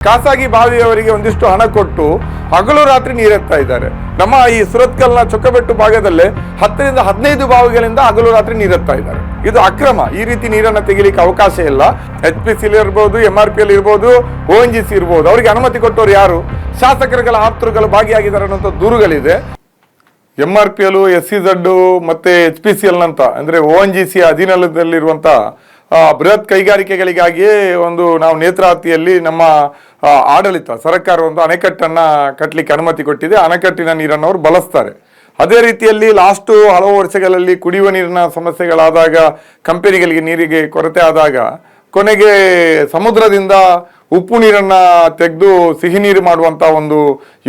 ಖಾಸಗಿ ಬಾವಿಯವರಿಗೆ ಒಂದಿಷ್ಟು ಹಣ ಕೊಟ್ಟು ಹಗಲು ರಾತ್ರಿ ನೀರೆತ್ತಾ ಇದ್ದಾರೆ. ನಮ್ಮ ಈ ಸುರತ್ಕಲ್ನ ಚೊಕ್ಕಬೆಟ್ಟು ಭಾಗದಲ್ಲೇ ಹತ್ತರಿಂದ ಹದಿನೈದು ಬಾವಿಗಳಿಂದ ಹಗಲು ರಾತ್ರಿ ನೀರೆತ್ತಾ ಇದ್ದಾರೆ. ಇದು ಅಕ್ರಮ. ಈ ರೀತಿ ನೀರನ್ನು ತೆಗಿಲಿಕ್ಕೆ ಅವಕಾಶ ಇಲ್ಲ. ಎಚ್ ಪಿ ಸಿ ಇರ್ಬೋದು ಎಂ ಆರ್ ಪಿ ಎಲ್ ಇರ್ಬೋದು ಒ ಎನ್ ಜಿ ಸಿ ಇರ್ಬೋದು. ಅವರಿಗೆ ಅನುಮತಿ ಕೊಟ್ಟವರು ಯಾರು? ಶಾಸಕರುಗಳ ಆಪ್ತರುಗಳು ಭಾಗಿಯಾಗಿದ್ದಾರೆ ಅನ್ನೋಂಥ ದೂರುಗಳಿದೆ. M R P L S C Z ಮತ್ತೆ ಎಚ್ ಪಿ ಸಿ ಎಲ್ ನಂತ ಅಂದ್ರೆ ಒ ಎನ್ ಜಿ ಸಿ ಅಧೀನದಲ್ಲಿರುವಂತ ಆ, ಬೃಹತ್ ಕೈಗಾರಿಕೆಗಳಿಗಾಗಿ ಒಂದು ನಾವು ನೇತ್ರಾವತಿಯಲ್ಲಿ ನಮ್ಮ ಆಡಳಿತ, ಸರ್ಕಾರ ಒಂದು ಅಣೆಕಟ್ಟನ್ನು ಕಟ್ಟಲಿಕ್ಕೆ ಅನುಮತಿ ಕೊಟ್ಟಿದೆ. ಅಣೆಕಟ್ಟಿನ ನೀರನ್ನು ಅವರು ಬಳಸ್ತಾರೆ. ಅದೇ ರೀತಿಯಲ್ಲಿ ಲಾಸ್ಟು ಹಲವು ವರ್ಷಗಳಲ್ಲಿ ಕುಡಿಯುವ ನೀರಿನ ಸಮಸ್ಯೆಗಳಾದಾಗ, ಕಂಪನಿಗಳಿಗೆ ನೀರಿಗೆ ಕೊರತೆ ಆದಾಗ, ಕೊನೆಗೆ ಸಮುದ್ರದಿಂದ ಉಪ್ಪು ನೀರನ್ನ ತೆಗೆದು ಸಿಹಿ ನೀರು ಮಾಡುವಂತ ಒಂದು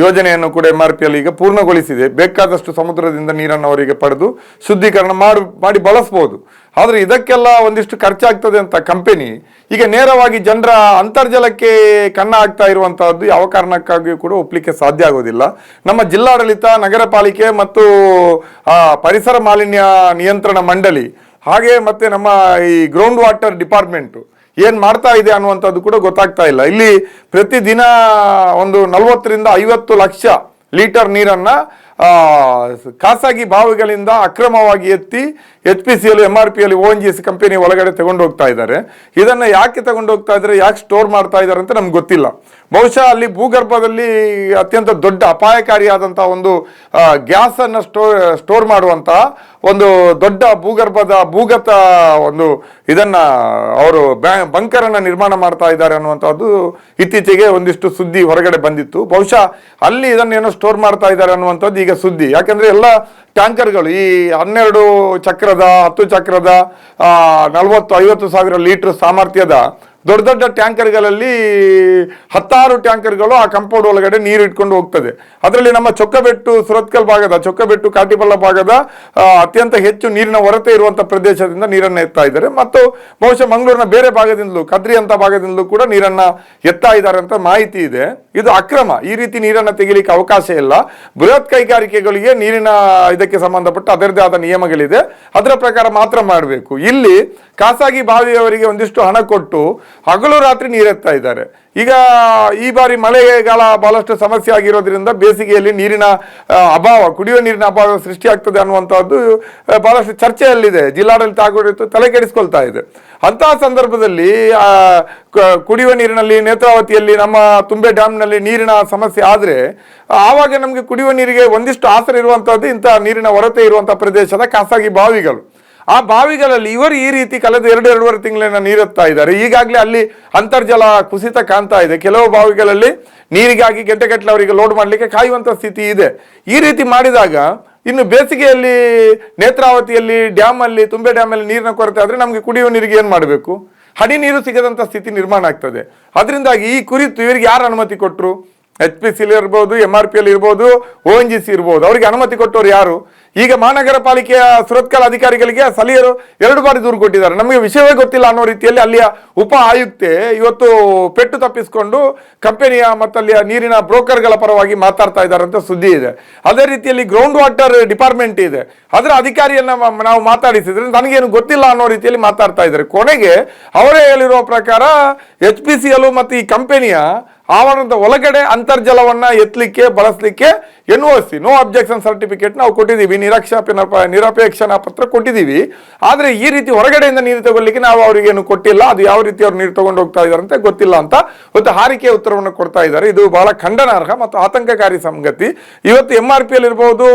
ಯೋಜನೆಯನ್ನು ಕೂಡ ಎಂ ಆರ್ ಪಿ ಅಲ್ಲಿ ಈಗ ಪೂರ್ಣಗೊಳಿಸಿದೆ. ಬೇಕಾದಷ್ಟು ಸಮುದ್ರದಿಂದ ನೀರನ್ನು ಅವರಿಗೆ ಪಡೆದು ಶುದ್ಧೀಕರಣ ಮಾಡಿ ಮಾಡಿ ಬಳಸ್ಬೋದು. ಆದ್ರೆ ಇದಕ್ಕೆಲ್ಲ ಒಂದಿಷ್ಟು ಖರ್ಚಾಗ್ತದೆ ಅಂತ ಕಂಪೆನಿ ಈಗ ನೇರವಾಗಿ ಜನರ ಅಂತರ್ಜಲಕ್ಕೆ ಕನ್ನ ಆಗ್ತಾ ಇರುವಂತಹದ್ದು ಯಾವ ಕಾರಣಕ್ಕಾಗಿಯೂ ಕೂಡ ಒಪ್ಪಲಿಕ್ಕೆ ಸಾಧ್ಯ ಆಗೋದಿಲ್ಲ. ನಮ್ಮ ಜಿಲ್ಲಾಡಳಿತ ನಗರ ಪಾಲಿಕೆ ಮತ್ತು ಪರಿಸರ ಮಾಲಿನ್ಯ ನಿಯಂತ್ರಣ ಮಂಡಳಿ, ಹಾಗೆ ಮತ್ತೆ ನಮ್ಮ ಈ ಗ್ರೌಂಡ್ ವಾಟರ್ ಡಿಪಾರ್ಟ್ಮೆಂಟು ಏನ್ ಮಾಡ್ತಾ ಇದೆ ಅನ್ನುವಂಥದ್ದು ಕೂಡ ಗೊತ್ತಾಗ್ತಾ ಇಲ್ಲ. ಇಲ್ಲಿ ಪ್ರತಿದಿನ ಒಂದು ನಲವತ್ತರಿಂದ ಐವತ್ತು ಲಕ್ಷ ಲೀಟರ್ ನೀರನ್ನ ಖಾಸಗಿ ಬಾವಿಗಳಿಂದ ಅಕ್ರಮವಾಗಿ ಎತ್ತಿ H P C L M R P L O N G S company ಒಳಗಡೆ ತಗೊಂಡು ಹೋಗ್ತಾ ಇದ್ದಾರೆ. ಇದನ್ನ ಯಾಕೆ ತಗೊಂಡು ಹೋಗ್ತಾ ಇದ್ದಾರೆ, ಯಾಕೆ ಸ್ಟೋರ್ ಮಾಡ್ತಾ ಇದ್ದಾರೆ ಅಂತ ನಮ್ಗೆ ಗೊತ್ತಿಲ್ಲ. ಬಹುಶಃ ಅಲ್ಲಿ ಭೂಗರ್ಭದಲ್ಲಿ ಅತ್ಯಂತ ದೊಡ್ಡ ಅಪಾಯಕಾರಿಯಾದಂಥ ಒಂದು ಗ್ಯಾಸ್ ಅನ್ನ ಸ್ಟೋರ್ ಮಾಡುವಂತಹ ಒಂದು ದೊಡ್ಡ ಭೂಗರ್ಭದ ಭೂಗತ ಒಂದು ಇದನ್ನ ಅವರು ಬಂಕರ್ ಅನ್ನ ನಿರ್ಮಾಣ ಮಾಡ್ತಾ ಇದ್ದಾರೆ ಅನ್ನುವಂಥದ್ದು ಇತ್ತೀಚೆಗೆ ಒಂದಿಷ್ಟು ಸುದ್ದಿ ಹೊರಗಡೆ ಬಂದಿತ್ತು. ಬಹುಶಃ ಅಲ್ಲಿ ಇದನ್ನೇನೋ ಸ್ಟೋರ್ ಮಾಡ್ತಾ ಇದ್ದಾರೆ ಅನ್ನುವಂಥದ್ದು ಈಗ ಸುದ್ದಿ. ಯಾಕಂದ್ರೆ ಎಲ್ಲ ಟ್ಯಾಂಕರ್ಗಳು ಈ ಹನ್ನೆರಡು ಚಕ್ರದ, ಹತ್ತು ಚಕ್ರದ ನಲವತ್ತು, ಐವತ್ತು ಸಾವಿರ ಲೀಟರ್ ಸಾಮರ್ಥ್ಯದ ದೊಡ್ಡ ದೊಡ್ಡ ಟ್ಯಾಂಕರ್ಗಳಲ್ಲಿ ಹತ್ತಾರು ಟ್ಯಾಂಕರ್ಗಳು ಆ ಕಂಪೌಂಡ್ ಒಳಗಡೆ ನೀರು ಇಟ್ಕೊಂಡು ಹೋಗ್ತದೆ. ಅದರಲ್ಲಿ ನಮ್ಮ ಚೊಕ್ಕಬೆಟ್ಟು, ಸುರತ್ಕಲ್ ಭಾಗದ, ಚೊಕ್ಕಬೆಟ್ಟು ಕಾಟಿಪಲ್ಲ ಭಾಗದ ಅತ್ಯಂತ ಹೆಚ್ಚು ನೀರಿನ ಹೊರತೆ ಇರುವಂಥ ಪ್ರದೇಶದಿಂದ ನೀರನ್ನು ಎತ್ತಾ ಇದ್ದಾರೆ. ಮತ್ತು ಬಹುಶಃ ಮಂಗಳೂರಿನ ಬೇರೆ ಭಾಗದಿಂದಲೂ, ಕದ್ರಿ ಅಂತ ಭಾಗದಿಂದಲೂ ಕೂಡ ನೀರನ್ನ ಎತ್ತಾ ಇದ್ದಾರೆ ಅಂತ ಮಾಹಿತಿ ಇದೆ. ಇದು ಅಕ್ರಮ. ಈ ರೀತಿ ನೀರನ್ನು ತೆಗಿಲಿಕ್ಕೆ ಅವಕಾಶ ಇಲ್ಲ. ಬೃಹತ್ ಕೈಗಾರಿಕೆಗಳಿಗೆ ನೀರಿನ ಇದಕ್ಕೆ ಸಂಬಂಧಪಟ್ಟ ಅದರದೇ ಆದ ನಿಯಮಗಳಿದೆ. ಅದರ ಪ್ರಕಾರ ಮಾತ್ರ ಮಾಡಬೇಕು. ಇಲ್ಲಿ ಖಾಸಗಿ ಬಾವಿಯವರಿಗೆ ಒಂದಿಷ್ಟು ಹಣ ಕೊಟ್ಟು ಹಗಲು ರಾತ್ರಿ ನೀರೆತ್ತಾ ಇದ್ದಾರೆ. ಈಗ ಈ ಬಾರಿ ಮಳೆಗಾಲ ಬಹಳಷ್ಟು ಸಮಸ್ಯೆ ಆಗಿರೋದ್ರಿಂದ ಬೇಸಿಗೆಯಲ್ಲಿ ನೀರಿನ ಅಭಾವ, ಕುಡಿಯುವ ನೀರಿನ ಅಭಾವ ಸೃಷ್ಟಿಯಾಗ್ತದೆ ಅನ್ನುವಂಥದ್ದು ಬಹಳಷ್ಟು ಚರ್ಚೆಯಲ್ಲಿದೆ. ಜಿಲ್ಲಾಡಳಿತ ಆಡಳಿತ ತಲೆ ಕೆಡಿಸ್ಕೊಳ್ತಾ ಇದೆ. ಅಂತಹ ಸಂದರ್ಭದಲ್ಲಿ ಕುಡಿಯುವ ನೀರಿನಲ್ಲಿ, ನೇತ್ರಾವತಿಯಲ್ಲಿ, ನಮ್ಮ ತುಂಬೆ ಡ್ಯಾಮ್ನಲ್ಲಿ ನೀರಿನ ಸಮಸ್ಯೆ ಆದರೆ, ಆವಾಗ ನಮಗೆ ಕುಡಿಯುವ ನೀರಿಗೆ ಒಂದಿಷ್ಟು ಆಸರೆ ಇರುವಂಥದ್ದು ಇಂಥ ನೀರಿನ ಹೊರತೆ ಇರುವಂಥ ಪ್ರದೇಶದ ಖಾಸಗಿ ಬಾವಿಗಳು. ಆ ಬಾವಿಗಳಲ್ಲಿ ಇವರು ಈ ರೀತಿ ಕಳೆದ ಎರಡು ಎರಡೂವರೆ ತಿಂಗಳಿನ ನೀರೆತ್ತಾ ಇದ್ದಾರೆ. ಈಗಾಗಲೇ ಅಲ್ಲಿ ಅಂತರ್ಜಲ ಕುಸಿತ ಕಾಣ್ತಾ ಇದೆ. ಕೆಲವು ಬಾವಿಗಳಲ್ಲಿ ನೀರಿಗಾಗಿ ಗಂಟೆಗಟ್ಟಲೆ ಅವರಿಗೆ ಲೋಡ್ ಮಾಡಲಿಕ್ಕೆ ಕಾಯುವಂಥ ಸ್ಥಿತಿ ಇದೆ. ಈ ರೀತಿ ಮಾಡಿದಾಗ ಇನ್ನು ಬೇಸಿಗೆಯಲ್ಲಿ ನೇತ್ರಾವತಿಯಲ್ಲಿ ಡ್ಯಾಮಲ್ಲಿ, ತುಂಬೆ ಡ್ಯಾಮಲ್ಲಿ ನೀರಿನ ಕೊರತೆ ಆದರೆ ನಮಗೆ ಕುಡಿಯುವ ನೀರಿಗೆ ಏನು ಮಾಡಬೇಕು? ಹನಿ ನೀರು ಸಿಗದಂಥ ಸ್ಥಿತಿ ನಿರ್ಮಾಣ ಆಗ್ತದೆ. ಅದರಿಂದಾಗಿ ಈ ಕುರಿತು ಇವರಿಗೆ ಯಾರು ಅನುಮತಿ ಕೊಟ್ಟರು ಎಚ್ ಪಿ ಸಿಲಿ ಇರ್ಬೋದು ಎಂ ಆರ್ ಪಿ ಎಲ್ ಇರ್ಬೋದು ಓ ಎನ್ ಜಿ ಸಿ ಇರ್ಬೋದು. ಅವರಿಗೆ ಅನುಮತಿ ಕೊಟ್ಟವರು ಯಾರು? ಈಗ ಮಹಾನಗರ ಪಾಲಿಕೆಯ ಸುರತ್ಕಲ್ ಅಧಿಕಾರಿಗಳಿಗೆ ಸ್ಥಳೀಯರು ಎರಡು ಬಾರಿ ದೂರು ಕೊಟ್ಟಿದ್ದಾರೆ. ನಮಗೆ ವಿಷಯವೇ ಗೊತ್ತಿಲ್ಲ ಅನ್ನೋ ರೀತಿಯಲ್ಲಿ ಅಲ್ಲಿಯ ಉಪ ಆಯುಕ್ತೆ ಇವತ್ತು ಪೆಟ್ಟು ತಪ್ಪಿಸಿಕೊಂಡು ಕಂಪನಿಯ ಮತ್ತು ಅಲ್ಲಿಯ ನೀರಿನ ಬ್ರೋಕರ್ಗಳ ಪರವಾಗಿ ಮಾತಾಡ್ತಾ ಇದ್ದಾರೆ ಅಂತ ಸುದ್ದಿ ಇದೆ. ಅದೇ ರೀತಿಯಲ್ಲಿ ಗ್ರೌಂಡ್ ವಾಟರ್ ಡಿಪಾರ್ಟ್ಮೆಂಟ್ ಇದೆ. ಅದರ ಅಧಿಕಾರಿಯನ್ನ ನಾವು ಮಾತಾಡಿಸಿದ್ರೆ ನನಗೇನು ಗೊತ್ತಿಲ್ಲ ಅನ್ನೋ ರೀತಿಯಲ್ಲಿ ಮಾತಾಡ್ತಾ ಇದ್ದಾರೆ. ಕೊನೆಗೆ ಅವರೇ ಹೇಳಿರುವ ಪ್ರಕಾರ ಎಚ್ ಪಿ ಸಿ ಎಲ್ ಮತ್ತು ಈ ಕಂಪನಿಯ ಆವರಣದ ಒಳಗಡೆ ಅಂತರ್ಜಲವನ್ನ ಎತ್ತಲಿಕ್ಕೆ, ಬಳಸಲಿಕ್ಕೆ N O C no objection certificate ನಾವು ಕೊಟ್ಟಿದ್ದೀವಿ. ನಿರಾಕ್ಷೇಪಣ ಪ- ನಿರಪೇಕ್ಷಣಾ ಪತ್ರ ಕೊಟ್ಟಿದ್ದೀವಿ. ಆದರೆ ಈ ರೀತಿ ಹೊರಗಡೆಯಿಂದ ನೀರು ತಗೊಳ್ಳಿಕ್ಕೆ ನಾವು ಅವರಿಗೆ ಏನು ಕೊಟ್ಟಿಲ್ಲ. ಅದು ಯಾವ ರೀತಿ ಅವ್ರು ನೀರು ತಗೊಂಡು ಹೋಗ್ತಾ ಇದ್ದಾರೆ ಅಂತ ಗೊತ್ತಿಲ್ಲ ಅಂತ ಇವತ್ತು ಹಾರಿಕೆ ಉತ್ತರವನ್ನು ಕೊಡ್ತಾ ಇದ್ದಾರೆ. ಇದು ಬಹಳ ಖಂಡನಾರ್ಹ ಮತ್ತು ಆತಂಕಕಾರಿ ಸಂಗತಿ. ಇವತ್ತು ಎಂ ಆರ್ ಪಿ ಎಲ್ ಇರ್ಬೋದು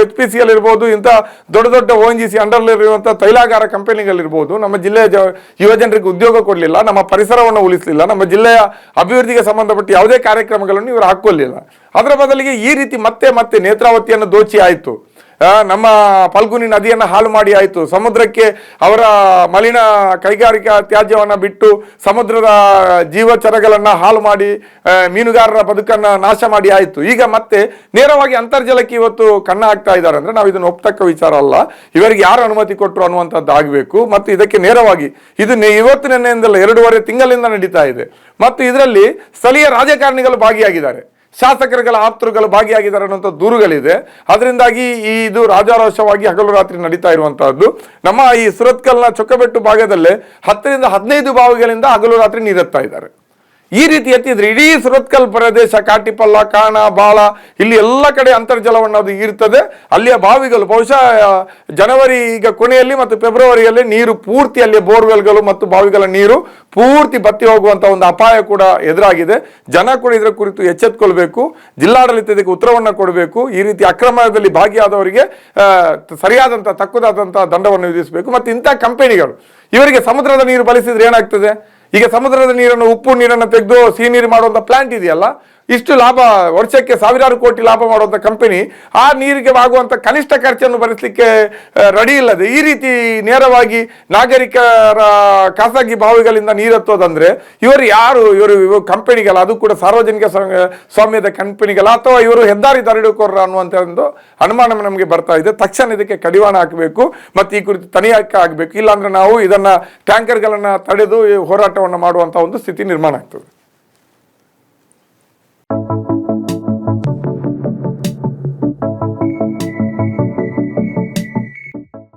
ಎಚ್ ಪಿ ಸಿ ಎಲ್ ಇರ್ಬೋದು, ಇಂಥ ದೊಡ್ಡ ದೊಡ್ಡ ಓ ಎನ್ ಜಿ ಸಿ ಅಂಡರ್ಲಿರುವಂಥ ತೈಲಾಗಾರ ಕಂಪನಿಗಳಿರ್ಬೋದು ನಮ್ಮ ಜಿಲ್ಲೆಯ ಜ, ಯುವ ಜನರಿಗೆ ಉದ್ಯೋಗ ಕೊಡಲಿಲ್ಲ, ನಮ್ಮ ಪರಿಸರವನ್ನು ಉಳಿಸಲಿಲ್ಲ, ನಮ್ಮ ಜಿಲ್ಲೆಯ ಅಭಿವೃದ್ಧಿಗೆ ಸಂಬಂಧಪಟ್ಟ ಯಾವುದೇ ಕಾರ್ಯಕ್ರಮಗಳನ್ನು ಇವರು ಹಾಕೊಳ್ಳಿಲ್ಲ ಅದರ ಬದಲಿಗೆ ಈ ರೀತಿ ಮತ್ತೆ ಮತ್ತೆ ನೇತ್ರಾವತಿಯನ್ನು ದೋಚಿ ಆಯಿತು. ನಮ್ಮ ಫಲ್ಗುನಿ ನದಿಯನ್ನು ಹಾಳು ಮಾಡಿ ಆಯಿತು. ಸಮುದ್ರಕ್ಕೆ ಅವರ ಮಲಿನ ಕೈಗಾರಿಕಾ ತ್ಯಾಜ್ಯವನ್ನು ಬಿಟ್ಟು ಸಮುದ್ರದ ಜೀವಚರಗಳನ್ನು ಹಾಳು ಮಾಡಿ ಮೀನುಗಾರರ ಬದುಕನ್ನು ನಾಶ ಮಾಡಿ ಆಯಿತು. ಈಗ ಮತ್ತೆ ನೇರವಾಗಿ ಅಂತರ್ಜಲಕ್ಕೆ ಇವತ್ತು ಕಣ್ಣ ಹಾಕ್ತಾ ಇದ್ದಾರೆ ಅಂದರೆ ನಾವು ಇದನ್ನು ಒಪ್ತಕ್ಕ ವಿಚಾರ ಅಲ್ಲ. ಇವರಿಗೆ ಯಾರು ಅನುಮತಿ ಕೊಟ್ಟರು ಅನ್ನುವಂಥದ್ದು ಆಗಬೇಕು. ಮತ್ತು ಇದಕ್ಕೆ ನೇರವಾಗಿ ಇದು ಇವತ್ತು ನಿನ್ನೆಯಿಂದಲ್ಲ ಎರಡೂವರೆ ತಿಂಗಳಿಂದ ನಡೀತಾ ಇದೆ. ಮತ್ತು ಇದರಲ್ಲಿ ಸ್ಥಳೀಯ ರಾಜಕಾರಣಿಗಳು ಭಾಗಿಯಾಗಿದ್ದಾರೆ. ಶಾಸಕರುಗಳ ಆಪ್ತರುಗಳು ಭಾಗಿಯಾಗಿದ್ದಾರೆ ಅನ್ನುವಂಥ ದೂರುಗಳಿದೆ. ಅದರಿಂದಾಗಿ ಈ ಇದು ರಾಜಾರೋಷವಾಗಿ ಹಗಲು ರಾತ್ರಿ ನಡೀತಾ ಇರುವಂತಹದ್ದು. ನಮ್ಮ ಈ ಸುರತ್ಕಲ್ನ ಚೊಕ್ಕಬೆಟ್ಟು ಭಾಗದಲ್ಲೇ ಹತ್ತರಿಂದ ಹದಿನೈದು ಬಾವಿಗಳಿಂದ ಹಗಲು ರಾತ್ರಿ ನೀರೆತ್ತಾ ಇದ್ದಾರೆ. ಈ ರೀತಿ ಎತ್ತಿದ್ರೆ ಇಡೀ ಸುರತ್ಕಲ್ ಪ್ರದೇಶ, ಕಾಟಿಪಲ್ಲ, ಕಾಣ, ಬಾಳ, ಇಲ್ಲಿ ಎಲ್ಲ ಕಡೆ ಅಂತರ್ಜಲವನ್ನು ಅದು ಇರ್ತದೆ ಅಲ್ಲಿಯ ಬಾವಿಗಳು, ಬಹುಶಃ ಜನವರಿ ಈಗ ಕೊನೆಯಲ್ಲಿ ಮತ್ತು ಫೆಬ್ರವರಿಯಲ್ಲಿ ನೀರು ಪೂರ್ತಿ ಅಲ್ಲಿಯ ಬೋರ್ವೆಲ್ಗಳು ಮತ್ತು ಬಾವಿಗಳ ನೀರು ಪೂರ್ತಿ ಬತ್ತಿ ಹೋಗುವಂಥ ಒಂದು ಅಪಾಯ ಕೂಡ ಎದುರಾಗಿದೆ. ಜನ ಕೂಡ ಇದರ ಕುರಿತು ಎಚ್ಚೆತ್ತುಕೊಳ್ಬೇಕು ಜಿಲ್ಲಾಡಳಿತ ಇದಕ್ಕೆ ಉತ್ತರವನ್ನು ಕೊಡಬೇಕು. ಈ ರೀತಿ ಅಕ್ರಮದಲ್ಲಿ ಭಾಗಿಯಾದವರಿಗೆ ಸರಿಯಾದಂಥ ತಕ್ಕದಾದಂಥ ದಂಡವನ್ನು ವಿಧಿಸಬೇಕು. ಮತ್ತು ಇಂಥ ಕಂಪನಿಗಳು, ಇವರಿಗೆ ಸಮುದ್ರದ ನೀರು ಬಳಸಿದ್ರೆ ಏನಾಗ್ತದೆ? ಈಗ ಸಮುದ್ರದ ನೀರನ್ನು ಉಪ್ಪು ನೀರನ್ನು ತೆಗೆದು ಸಿಹಿ ನೀರು ಮಾಡುವಂಥ ಪ್ಲಾಂಟ್ ಇದೆಯಲ್ಲ ಇಷ್ಟು ಲಾಭ, ವರ್ಷಕ್ಕೆ ಸಾವಿರಾರು ಕೋಟಿ ಲಾಭ ಮಾಡುವಂಥ ಕಂಪನಿ ಆ ನೀರಿಗೆ ಆಗುವಂಥ ಕನಿಷ್ಠ ಖರ್ಚನ್ನು ಭರಿಸಲಿಕ್ಕೆ ರೆಡಿ ಇಲ್ಲದೆ, ಈ ರೀತಿ ನೇರವಾಗಿ ನಾಗರಿಕರ ಖಾಸಗಿ ಬಾವಿಗಳಿಂದ ನೀರೆತ್ತೋದಂದ್ರೆ ಇವರು ಯಾರು? ಇವರು ಕಂಪನಿಗಳ ಅದು ಕೂಡ ಸಾರ್ವಜನಿಕ ಸ್ವ- ಸ್ವಾಮ್ಯದ ಕಂಪನಿಗಳ ಅಥವಾ ಇವರು ಹೆದ್ದಾರಿ ದರಡಿಕೋರ ಅನ್ನುವಂಥ ಒಂದು ಅನುಮಾನ ನಮಗೆ ಬರ್ತಾ ಇದೆ. ತಕ್ಷಣ ಇದಕ್ಕೆ ಕಡಿವಾಣ ಹಾಕಬೇಕು, ಮತ್ತು ಈ ಕುರಿತು ತನಿಖೆ ಆಗಬೇಕು. ಇಲ್ಲಾಂದರೆ ನಾವು ಇದನ್ನು ಟ್ಯಾಂಕರ್ಗಳನ್ನು ತಡೆದು ಹೋರಾಟವನ್ನು ಮಾಡುವಂಥ ಒಂದು ಸ್ಥಿತಿ ನಿರ್ಮಾಣ ಆಗ್ತದೆ.